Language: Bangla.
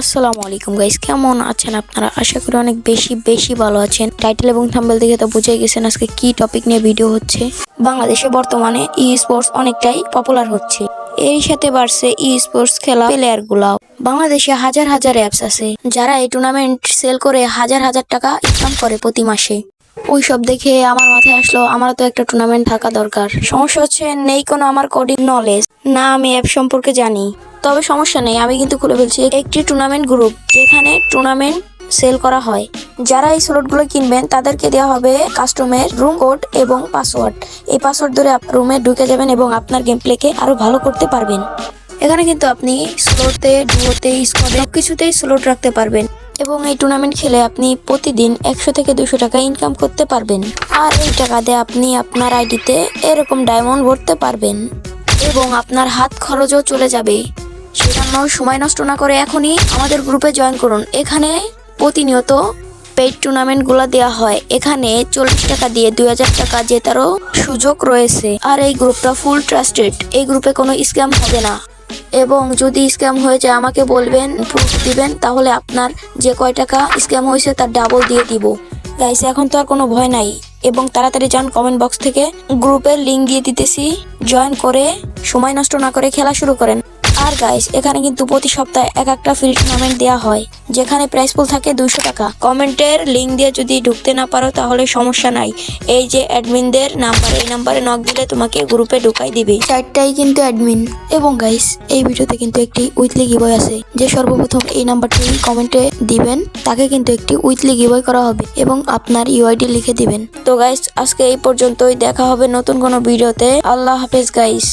আসসালামু আলাইকুম গাইস কেমন আছেন আপনারা? আশা করি অনেক বেশি বেশি ভালো আছেন। টাইটেল এবং থাম্বেল দেখে তো বুঝে গেছেন আজকে কি টপিক নিয়ে ভিডিও হচ্ছে। বাংলাদেশে বর্তমানে ই স্পোর্টস অনেকটাই পপুলার হচ্ছে। এর সাথে বাড়ছে ই স্পোর্টস খেলা প্লেয়ার গুলাও বাংলাদেশে হাজার হাজার অ্যাপস আছে, যারা এই টুর্নামেন্ট সেল করে হাজার হাজার টাকা ইনকাম করে প্রতি মাসে। ওইসব দেখে আমার মাথায় আসলো আমার তো একটা টুর্নামেন্ট থাকা দরকার। সমস্যা হচ্ছে, নেই কোনো আমার কোডিং নলেজ না, আমি অ্যাপ সম্পর্কে জানি। তবে সমস্যা নেই, আমি কিন্তু খুলে ফেলছি। একটি টুর্নামেন্ট গ্রুপ যেখানে টুর্নামেন্ট সেল করা হয়। যারা এই স্লটগুলো কিনবেন, তাদেরকে দেওয়া হবে কাস্টমের রুম কোড এবং পাসওয়ার্ড এই পাসওয়ার্ড ধরে রুমে ঢুকে যাবেন এবং আপনার গেম প্লেকে আরও ভালো করতে পারবেন। এখানে কিন্তু আপনি স্লোতে ডুয়োতে স্কোয়াডে সব কিছুতেই স্লোট রাখতে পারবেন। এবং এই টুর্নামেন্ট খেলে আপনি প্রতিদিন একশো থেকে দুশো টাকা ইনকাম করতে পারবেন। আর এই টাকা দিয়ে আপনি আপনার আইডিতে এরকম ডায়মন্ড ভরতে পারবেন। এবং আপনার হাত খরচও চলে যাবে। সেজন্য সময় নষ্ট না করে এখনই আমাদের গ্রুপে জয়েন করুন। এখানে প্রতিনিয়ত পেইড টুর্নামেন্টগুলো দেওয়া হয়। এখানে চল্লিশ টাকা দিয়ে দুই হাজার টাকা জেতারও সুযোগ রয়েছে। আর এই গ্রুপটা ফুল ট্রাস্টেড। এই গ্রুপে কোনো স্ক্যাম হবে না। এবং যদি স্ক্যাম হয়ে যায়, আমাকে বলবেন, প্রুফ দিবেন, তাহলে আপনার যে কয় টাকা স্ক্যাম হয়েছে, তার ডাবল দিয়ে দিব। গাইস এখন তো আর কোনো ভয় নাই। এবং তাড়াতাড়ি যান কমেন্ট বক্স থেকে। গ্রুপের লিঙ্ক দিয়ে দিতেছি। জয়েন করে সময় নষ্ট না করে খেলা শুরু করেন। আর গাইস এখানে কিন্তু প্রতি সপ্তাহে এক একটা ফ্রি টুর্নামেন্ট দেওয়া হয় যেখানে প্রাইস পুল থাকে দুইশো টাকা। কমেন্টের লিঙ্ক দিয়ে যদি ঢুকতে না পারো তাহলে সমস্যা নাই। এই যে অ্যাডমিনদের নাম্বার এই নাম্বারে নক দিলে তোমাকে গ্রুপে ঢুকাই দিবে। চারটাই কিন্তু অ্যাডমিন এবং গাইস এই ভিডিওতে কিন্তু একটি উইথলি গিবয় আছে যে সর্বপ্রথম এই নাম্বারটি কমেন্টে দিবেন তাকে কিন্তু একটি উইথলি গিবয় করা হবে এবং আপনার ইউআইডি লিখে দিবেন। তো গাইস আজকে এই পর্যন্তই দেখা হবে নতুন কোনো ভিডিওতে। আল্লাহ হাফেজ গাইস